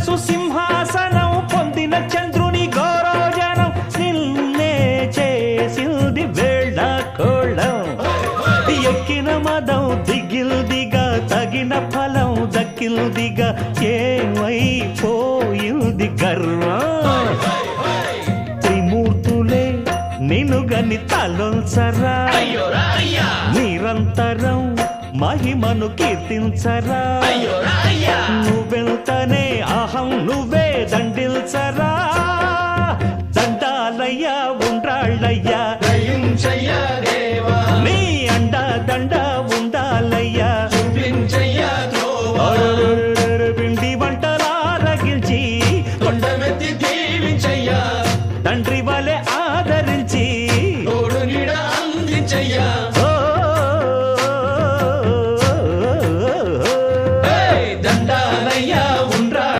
మనసు సింహాసనం పొందిన చంద్రుని గౌరవజనం నిన్నే చేసింది వేళ కోళం ఎక్కిన మదం దిగిల్దిగా తగిన ఫలం దక్కిల్దిగా ఏమైపోయింది గర్వం త్రిమూర్తులే నిన్నుగని తలొల్చరా నిరంతరం మహిమను కీర్తించరా. దాహం నువ్వే దండిల్చరా. దండాలయ్యా ఉండ్రాళ్ళయ్యా. నీ అండ దండ ఉండాలయ్యా. పిండి వంటలారగించి కొండమెత్తి దీవించయ్యా తండ్రి వలె ఆదరించి అందించయ్యా.